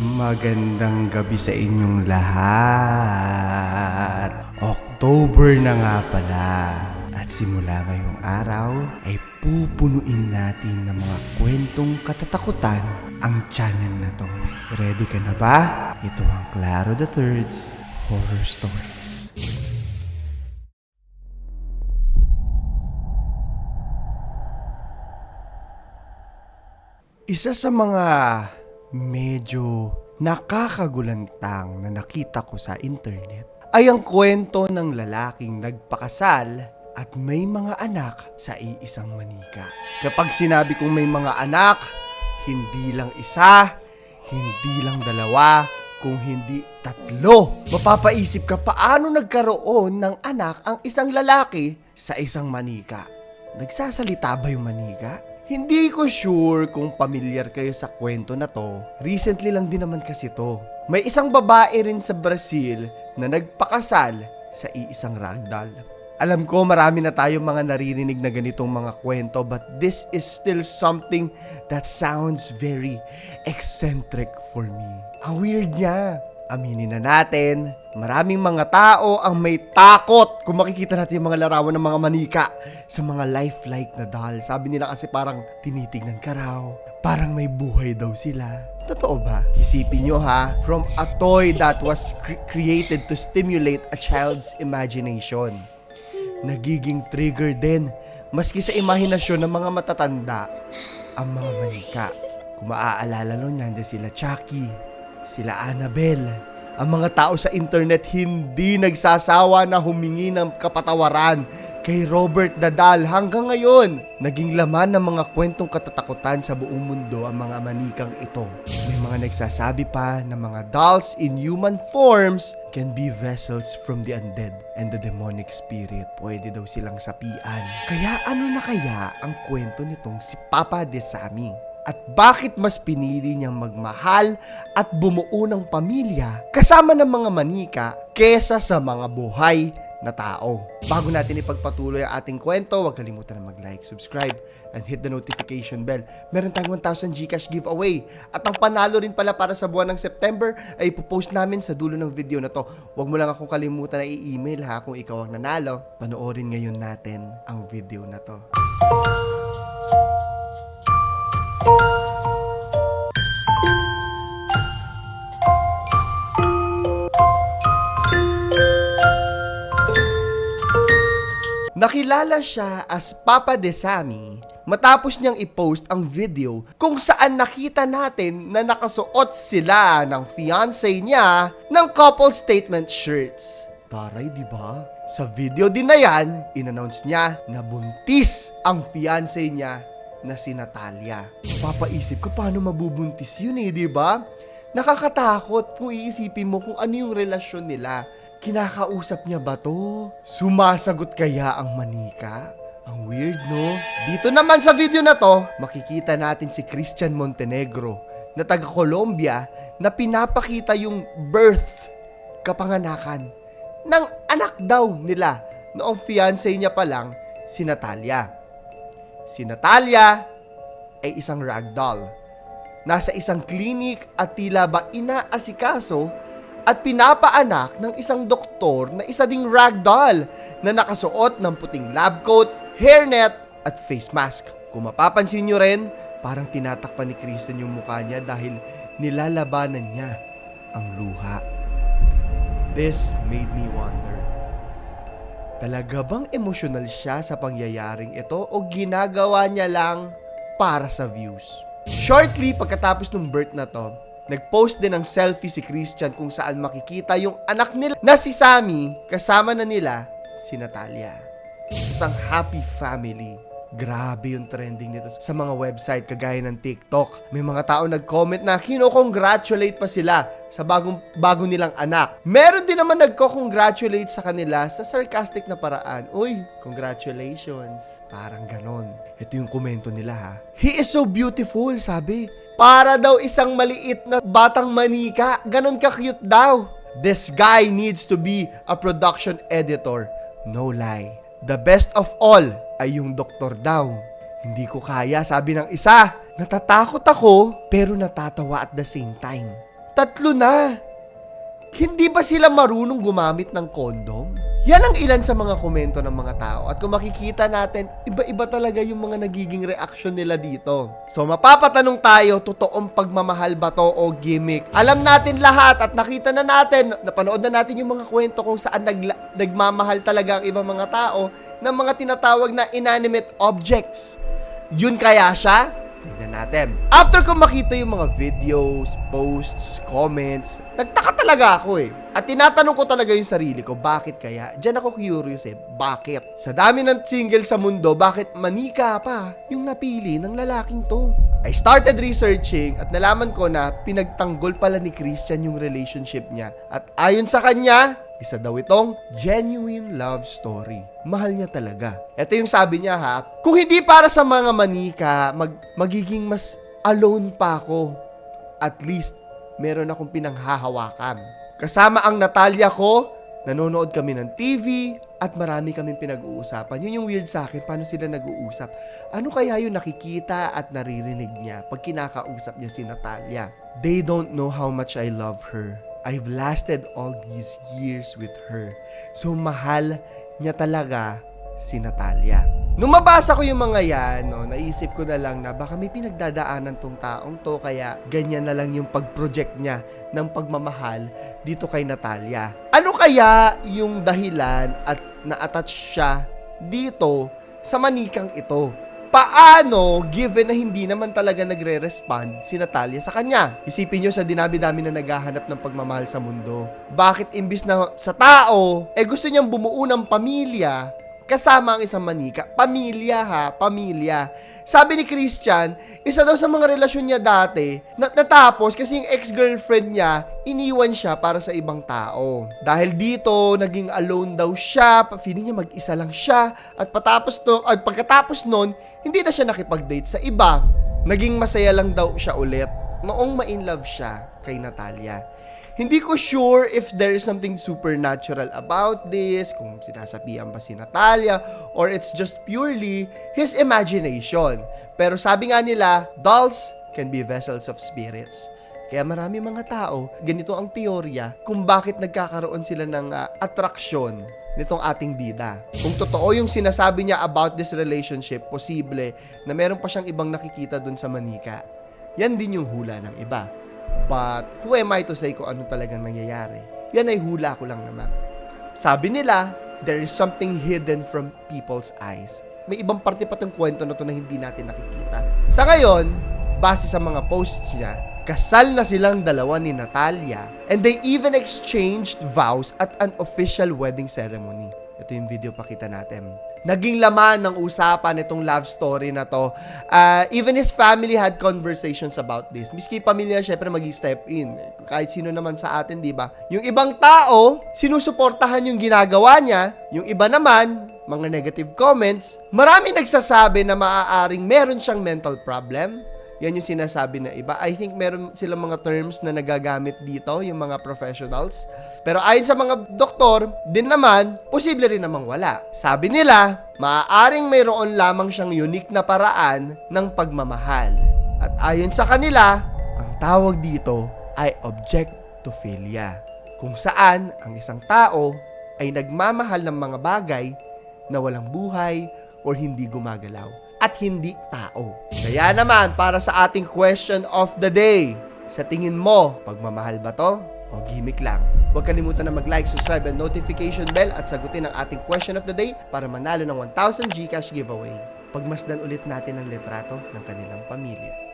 Magandang gabi sa inyong lahat. October na nga pala. At simula ngayong araw ay pupunuin natin ng mga kwentong katatakutan ang channel na to. Ready ka na ba? Ito ang Claro the Third's Horror Stories. Isa sa mga medyo nakakagulantang na nakita ko sa internet ay ang kwento ng lalaking nagpakasal at may mga anak sa iisang manika. Kapag sinabi kong may mga anak, hindi lang isa, hindi lang dalawa, kung hindi tatlo. Mapapaisip ka paano nagkaroon ng anak ang isang lalaki sa isang manika. Nagsasalita ba yung manika? Hindi ko sure kung pamilyar kayo sa kwento na to. Recently lang din naman kasi to. May isang babae rin sa Brazil na nagpakasal sa iisang ragdoll. Alam ko marami na tayong mga naririnig na ganitong mga kwento but this is still something that sounds very eccentric for me. Ang weird niya. Aminin na natin, maraming mga tao ang may takot kung makikita natin yung mga larawan ng mga manika sa mga lifelike na doll. Sabi nila kasi parang tinitignan ka raw, parang may buhay daw sila. Totoo ba? Isipin nyo ha, from a toy that was cre- created to stimulate a child's imagination nagiging trigger din maski sa imahinasyon ng mga matatanda ang mga manika. Kung maaalala nun, nandiyan sila Chucky, sila Annabelle. Ang mga tao sa internet hindi nagsasawa na humingi ng kapatawaran kay Robert Dadal hanggang ngayon. Naging laman ng mga kwentong katatakutan sa buong mundo ang mga manikang ito. May mga nagsasabi pa na mga dolls in human forms can be vessels from the undead and the demonic spirit. Pwede daw silang sapian. Kaya ano na kaya ang kwento nitong si Papa Desami? At bakit mas pinili niyang magmahal at bumuo ng pamilya kasama ng mga manika kesa sa mga buhay na tao. Bago natin ipagpatuloy ang ating kwento, huwag kalimutan na mag-like, subscribe, and hit the notification bell. Meron tayong 1,000 Gcash giveaway. At ang panalo rin pala para sa buwan ng September ay ipopost namin sa dulo ng video na to. Huwag mo lang akong kalimutan na i-email ha kung ikaw ang nanalo. Panoorin ngayon natin ang video na to. Nakilala siya as Papa Desami matapos niyang i-post ang video kung saan nakita natin na nakasuot sila ng fiancé niya ng couple statement shirts. Taray, di ba? Sa video din na yan, inannounce niya na buntis ang fiancé niya na si Natalia. Papaisip ko paano mabubuntis yun eh, di ba? Nakakatakot kung iisipin mo kung ano yung relasyon nila. Kinakausap niya ba to? Sumasagot kaya ang manika? Ang weird, no? Dito naman sa video na to, makikita natin si Christian Montenegro na taga Colombia na pinapakita yung birth, kapanganakan, ng anak daw nila noong fiancé niya pa lang, si Natalia. Si Natalia ay isang ragdoll. Nasa isang klinik at tila ba inaasikaso at pinapaanak ng isang doktor na isa ding ragdoll na nakasuot ng puting lab coat, hairnet at face mask. Kung mapapansin nyo rin, parang tinatakpan ni Kristen yung mukha niya dahil nilalabanan niya ang luha. This made me wonder. Talaga bang emosyonal siya sa pangyayaring ito o ginagawa niya lang para sa views? Shortly pagkatapos ng birth na to, nagpost din ng selfie si Christian kung saan makikita yung anak nila na si Sammy kasama na nila si Natalia. Isang happy family. Grabe yung trending nito sa mga website kagaya ng TikTok. May mga tao nag-comment na kino-congratulate pa sila sa bagong bago nilang anak. Meron din naman nagko-congratulate sa kanila sa sarcastic na paraan. Uy, congratulations. Parang ganon. Ito yung komento nila ha. He is so beautiful, sabi. Para daw isang maliit na batang manika. Ganon ka-cute daw. This guy needs to be a production editor. No lie. The best of all ay yung doktor daw. Hindi ko kaya, sabi ng isa. Natatakot ako, pero natatawa at the same time. Tatlo na. Hindi ba sila marunong gumamit ng kondom? Yan ang ilan sa mga komento ng mga tao. At kung makikita natin, iba-iba talaga yung mga nagiging reaction nila dito. So mapapatanong tayo, totoong pagmamahal ba to o gimmick? Alam natin lahat at nakita na natin, napanood na natin yung mga kwento kung saan nagla- nagmamahal talaga ang ibang mga tao ng mga tinatawag na inanimate objects. Yun kaya siya? Tingnan natin. After ko makita yung mga videos, posts, comments, nagtaka talaga ako eh. At tinatanong ko talaga yung sarili ko, bakit kaya? Diyan ako curious eh, bakit? Sa dami ng single sa mundo, bakit manika pa yung napili ng lalaking to? I started researching at nalaman ko na pinagtanggol pala ni Christian yung relationship niya. At ayon sa kanya, isa daw itong genuine love story. Mahal niya talaga. Ito yung sabi niya ha, kung hindi para sa mga manika, mag, magiging mas alone pa ako. At least, meron akong pinanghahawakan. Kasama ang Natalia ko, nanonood kami ng TV, at marami kaming pinag-uusapan. Yun yung weird sa akin, paano sila nag-uusap. Ano kaya yung nakikita at naririnig niya pag kinakausap niya si Natalia? They don't know how much I love her. I've lasted all these years with her. So mahal niya talaga si Natalia. Nung mabasa ko yung mga yan, no, naisip ko na lang na baka may pinagdadaanan tong taong to kaya ganyan na lang yung pag-project niya ng pagmamahal dito kay Natalia. Ano kaya yung dahilan at na-attach siya dito sa manikang ito? Paano, given na hindi naman talaga nagre-respond si Natalia sa kanya? Isipin nyo sa dinabi-dami na naghahanap ng pagmamahal sa mundo. Bakit imbis na sa tao, eh gusto niyang bumuo ng pamilya, kasama ang isang manika. Pamilya ha, pamilya. Sabi ni Christian, isa daw sa mga relasyon niya dati, na natapos kasi yung ex-girlfriend niya, iniwan siya para sa ibang tao. Dahil dito, naging alone daw siya, feeling niya mag-isa lang siya, at patapos to, at pagkatapos nun, hindi na siya nakipag-date sa iba. Naging masaya lang daw siya ulit noong ma-inlove siya kay Natalia. Hindi ko sure if there is something supernatural about this, kung sinasabihan ba si Natalia, or it's just purely his imagination. Pero sabi nga nila, dolls can be vessels of spirits. Kaya marami mga tao, ganito ang teorya kung bakit nagkakaroon sila ng ah, atraksyon nitong ating bida. Kung totoo yung sinasabi niya about this relationship, posible na meron pa siyang ibang nakikita dun sa manika. Yan din yung hula ng iba. But who am I to say kung ano talagang nangyayari? Yan ay hula ko lang naman. Sabi nila, there is something hidden from people's eyes. May ibang parte pa tong kwento na to na hindi natin nakikita. Sa ngayon, base sa mga posts niya, kasal na silang dalawa ni Natalia and they even exchanged vows at an official wedding ceremony. Ito yung video pakita natin. Naging laman ng usapan itong love story na to. Ah, even his family had conversations about this. Miski pamilya, syempre mag step in. Kahit sino naman sa atin, di ba? Yung ibang tao, sinusuportahan yung ginagawa niya. Yung iba naman, mga negative comments. Marami nagsasabi na maaaring meron siyang mental problem. Yan yung sinasabi na iba. I think meron silang mga terms na nagagamit dito, yung mga professionals. Pero ayon sa mga doktor, din naman, posible rin namang wala. Sabi nila, maaaring mayroon lamang siyang unique na paraan ng pagmamahal. At ayon sa kanila, ang tawag dito ay objectophilia. Kung saan ang isang tao ay nagmamahal ng mga bagay na walang buhay or hindi gumagalaw at hindi tao. Kaya naman, para sa ating question of the day, sa tingin mo, pagmamahal ba to? O gimmick lang? Huwag kalimutan na mag-like, subscribe, and notification bell at sagutin ang ating question of the day para manalo ng 1,000 Gcash giveaway. Pagmasdan ulit natin ang litrato ng kanilang pamilya.